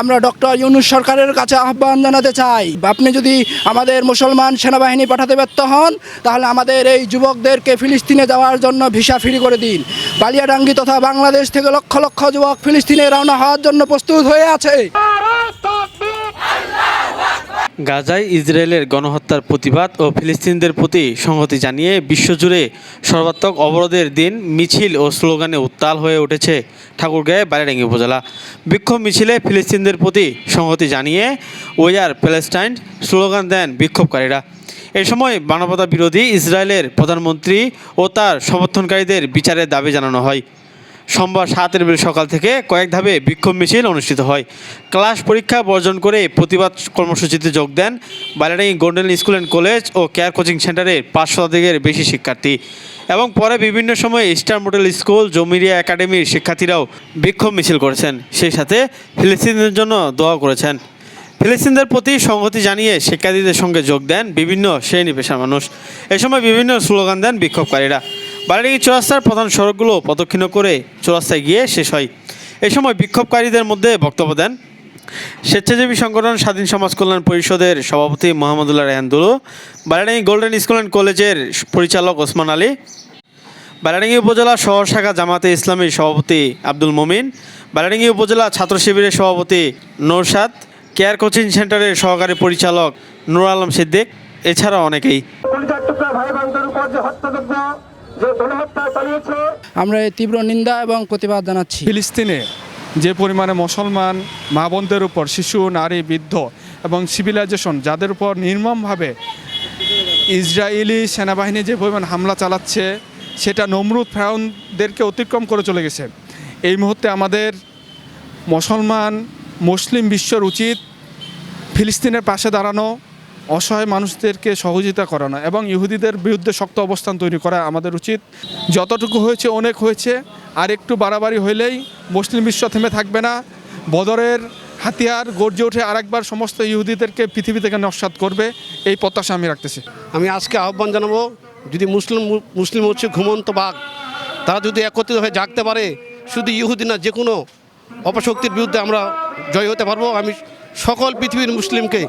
আমরা ডক্টর ইউনুস সরকারের কাছে আহ্বান জানাতে চাই। আপনি যদি আমাদের মুসলমান সেনাবাহিনী পাঠাতে ব্যর্থ হন, তাহলে আমাদের এই যুবকদেরকে ফিলিস্তিনে যাওয়ার জন্য ভিসা ফ্রি করে দিন। বালিয়াডাঙ্গি তথা বাংলাদেশ থেকে লক্ষ লক্ষ যুবক ফিলিস্তিনে রওনা হওয়ার জন্য প্রস্তুত হয়ে আছে। গাজায় ইসরায়েলের গণহত্যার প্রতিবাদ ও ফিলিস্তিনিদের প্রতি সংহতি জানিয়ে বিশ্বজুড়ে সর্বাত্মক অবরোধের দিন মিছিল ও স্লোগানে উত্তাল হয়ে উঠেছে ঠাকুরগাঁয়ে বালিডাঙ্গি উপজেলা। বিক্ষোভ মিছিলে ফিলিস্তিনদের প্রতি সংহতি জানিয়ে ওই আর প্যালেস্টাইন স্লোগান দেন বিক্ষোভকারীরা। এ সময় মানবতা বিরোধী ইসরায়েলের প্রধানমন্ত্রী ও তার সমর্থনকারীদের বিচারের দাবি জানানো হয়। সোমবার সাত এপ্রিল সকাল থেকে কয়েক ধাপে বিক্ষোভ মিছিল অনুষ্ঠিত হয়। ক্লাস পরীক্ষা বর্জন করে প্রতিবাদ কর্মসূচিতে যোগ দেন Baliadangi golden school and college O care coaching সেন্টারের পাঁচ শতাধিকের বেশি শিক্ষার্থী এবং পরে বিভিন্ন সময়ে স্টার মডেল স্কুল, জমিরিয়া একাডেমির শিক্ষার্থীরাও বিক্ষোভ মিছিল করেছেন। সেই সাথে ফিলিস্তিনদের জন্য দোয়া করেছেন। ফিলিস্তিনদের প্রতি সংহতি জানিয়ে শিক্ষার্থীদের সঙ্গে যোগ দেন বিভিন্ন শ্রেণি পেশার মানুষ। এ সময় বিভিন্ন স্লোগান দেন বিক্ষোভকারীরা। বালিয়াডাঙ্গি চৌরাস্তার প্রধান সড়কগুলো প্রদক্ষিণ করে চৌরাস্তায় গিয়ে শেষ হয়। এ সময় বিক্ষোভকারীদের মধ্যে বক্তব্য দেন স্বেচ্ছাসেবী সংগঠন স্বাধীন সমাজ কল্যাণ পরিষদের সভাপতি মোহাম্মদুল্লাহ রেহান্দুলু বালিয়াডাঙ্গি গোল্ডেন স্কুল অ্যান্ড কলেজের পরিচালক ওসমান আলী বালিয়াডাঙ্গি উপজেলা শহর শাখা জামাতে ইসলামীর সভাপতি আব্দুল মমিন বালিয়াডাঙ্গি উপজেলা ছাত্র শিবিরের সভাপতি নৌসাদ কেয়ার কোচিং সেন্টারের সহকারী পরিচালক নুর আলম সিদ্দিক এছাড়া অনেকেই। আমরা এই তীব্র নিন্দা এবং প্রতিবাদ জানাচ্ছি। ফিলিস্তিনে যে পরিমাণে মুসলমান মা বোনদের উপর শিশু নারী বৃদ্ধ এবং সিভিলাইজেশন যাদের উপর নির্মমভাবে ইসরায়েলি সেনাবাহিনী যে পরিমাণ হামলা চালাচ্ছে সেটা নমরুদ ফ্রাউনদেরকে অতিক্রম করে চলে গেছে। এই মুহূর্তে আমাদের মুসলমান মুসলিম বিশ্বর উচিত ফিলিস্তিনের পাশে দাঁড়ানো অসহায় মানুষদেরকে সহযোগিতা করানো এবং ইহুদিদের বিরুদ্ধে শক্ত অবস্থান তৈরি করা আমাদের উচিত। যতটুকু হয়েছে অনেক হয়েছে, আর একটু বাড়াবাড়ি হইলেই মুসলিম বিশ্ব থেমে থাকবে না। বদরের হাতিয়ার গর্জে উঠে আরেকবার সমস্ত ইহুদিদেরকে পৃথিবী থেকে নস্বাত করবে, এই প্রত্যাশা আমি রাখতেছি। আমি আজকে আহ্বান জানাব, যদি মুসলিম মুসলিম হচ্ছে ঘুমন্ত বাঘ, তারা যদি একত্রিত হয়ে জাগতে পারে, শুধু ইহুদি না, যে কোনো অপশক্তির বিরুদ্ধে আমরা জয় হতে পারব। আমি সকল পৃথিবীর মুসলিমকে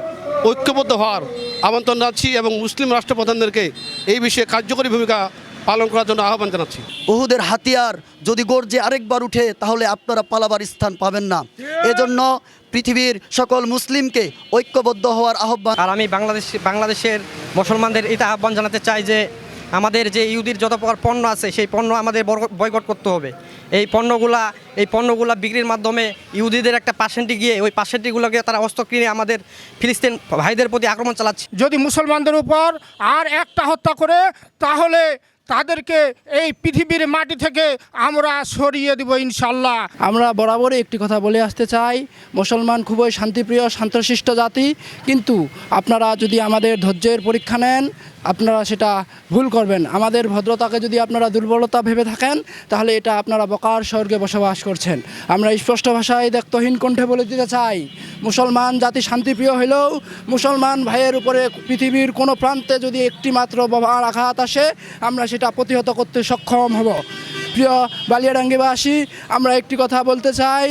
ঐক্যবদ্ধ হওয়ার আমন্ত্রণ জানাচ্ছি এবং মুসলিম রাষ্ট্রপ্রধানদেরকে এই বিষয়ে কার্যকরী ভূমিকা পালন করার জন্য আহ্বান জানাচ্ছি। উহুদের হাতিয়ার যদি গর্জে আরেকবার উঠে তাহলে আপনারা পালাবার স্থান পাবেন না। এজন্য পৃথিবীর সকল মুসলিমকে ঐক্যবদ্ধ হওয়ার আহ্বান আর আমি বাংলাদেশ বাংলাদেশের মুসলমানদের এটা আহ্বান জানাতে চাই যে আমাদের যে ইহুদির যত প্রকার পণ্য আছে সেই পণ্য আমাদের বর- বয়কট করতে হবে। এই পণ্যগুলা এই পণ্যগুলা বিক্রির মাধ্যমে ইহুদিদের একটা পার্সেন্টে গিয়ে ওই পার্সেন্টগুলোকে তারা অস্ত্র কিনে আমাদের ফিলিস্তিন ভাইদের প্রতি আক্রমণ চালাচ্ছে। যদি মুসলমানদের উপর আর একটা হত্যা করে তাহলে তাদেরকে এই পৃথিবীর মাটি থেকে আমরা সরিয়ে দিব ইনশাল্লাহ আমরা বরাবরই একটি কথা বলে আসতে চাই মুসলমান খুবই শান্তিপ্রিয় শান্তশিষ্ট জাতি কিন্তু আপনারা যদি আমাদের ধৈর্যের পরীক্ষা নেন আপনারা সেটা ভুল করবেন। আমাদের ভদ্রতাকে যদি আপনারা দুর্বলতা ভেবে থাকেন, তাহলে এটা আপনারা বকার স্বর্গে বসবাস করছেন। আমরা স্পষ্ট ভাষায় দেখতহীন কণ্ঠে বলে দিতে চাই, মুসলমান জাতি শান্তিপ্রিয় হলেও মুসলমান ভাইয়ের উপরে পৃথিবীর কোনো প্রান্তে যদি একটি মাত্র বোমার আঘাত আসে, আমরা সেটা প্রতিহত করতে সক্ষম হব। প্রিয় বালিয়াডাঙ্গিবাসী, আমরা একটি কথা বলতে চাই,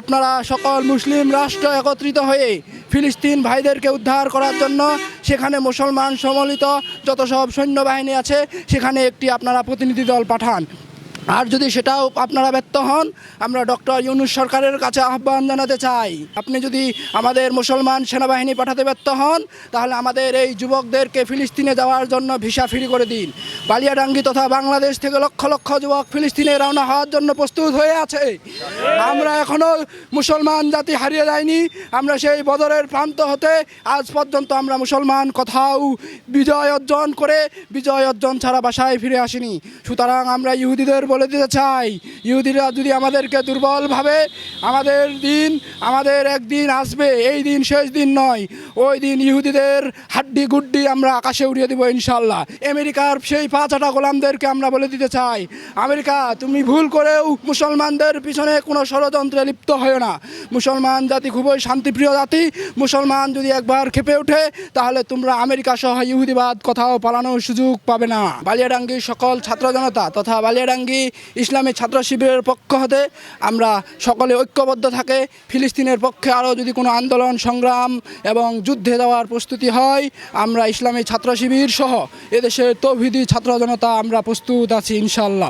আপনারা সকল মুসলিম রাষ্ট্র একত্রিত হয়ে ফিলিস্তিন ভাইদেরকে উদ্ধার করার জন্য সেখানে মুসলমান সমলিত যত সব সৈন্যবাহিনী আছে সেখানে একটি আপনারা প্রতিনিধি দল পাঠান। আর যদি সেটাও আপনারা ব্যর্থ হন, আমরা ডক্টর ইউনুস সরকারের কাছে আহ্বান জানাতে চাই। আপনি যদি আমাদের মুসলমান সেনাবাহিনী পাঠাতে ব্যর্থ হন, তাহলে আমাদের এই যুবকদেরকে ফিলিস্তিনে যাওয়ার জন্য ভিসা ফ্রি করে দিন। বালিয়াডাঙ্গি তথা বাংলাদেশ থেকে লক্ষ লক্ষ যুবক ফিলিস্তিনে রওনা হওয়ার জন্য প্রস্তুত হয়ে আছে। আমরা এখনও মুসলমান জাতি হারিয়ে যায়নি, আমরা সেই বদরের প্রান্ত হতে আজ পর্যন্ত আমরা মুসলমান, কোথাও বিজয় অর্জন করে বিজয় অর্জন ছাড়া বাসায় ফিরে আসিনি। সুতরাং আমরা ইহুদিদের বলে দিতে চাই। ইহুদিরা যদি আমাদেরকে দুর্বলভাবে আমাদের দিন, আমাদের একদিন আসবে, এই দিন শেষ দিন নয়, ওই দিন ইহুদিদের হাড্ডি গুড্ডি আমরা আকাশে উড়িয়ে দেবো ইনশাল্লাহ আমেরিকার সেই পাঁচ আটা গোলামদেরকে আমরা বলে দিতে চাই। আমেরিকা, তুমি ভুল করেও মুসলমানদের পিছনে কোনো ষড়যন্ত্রে লিপ্ত হয় না। মুসলমান জাতি খুবই শান্তিপ্রিয় জাতি। মুসলমান যদি একবার খেপে ওঠে, তাহলে তোমরা আমেরিকা সহ ইহুদিবাদ কোথাও পালানোর সুযোগ পাবে না। বালিয়াডাঙ্গি সকল ছাত্র জনতা তথা বালিয়াডাঙ্গি ইসলামী ছাত্র শিবিরের পক্ষ হতে আমরা সকলে ঐক্যবদ্ধ থাকে। ফিলিস্তিনের পক্ষে আরও যদি কোনো আন্দোলন, সংগ্রাম এবং যুদ্ধে দেওয়ার প্রস্তুতি হয়, আমরা ইসলামী ছাত্র শিবির সহ এদেশের তৌহিদি ছাত্র জনতা আমরা প্রস্তুত আছি ইনশাল্লাহ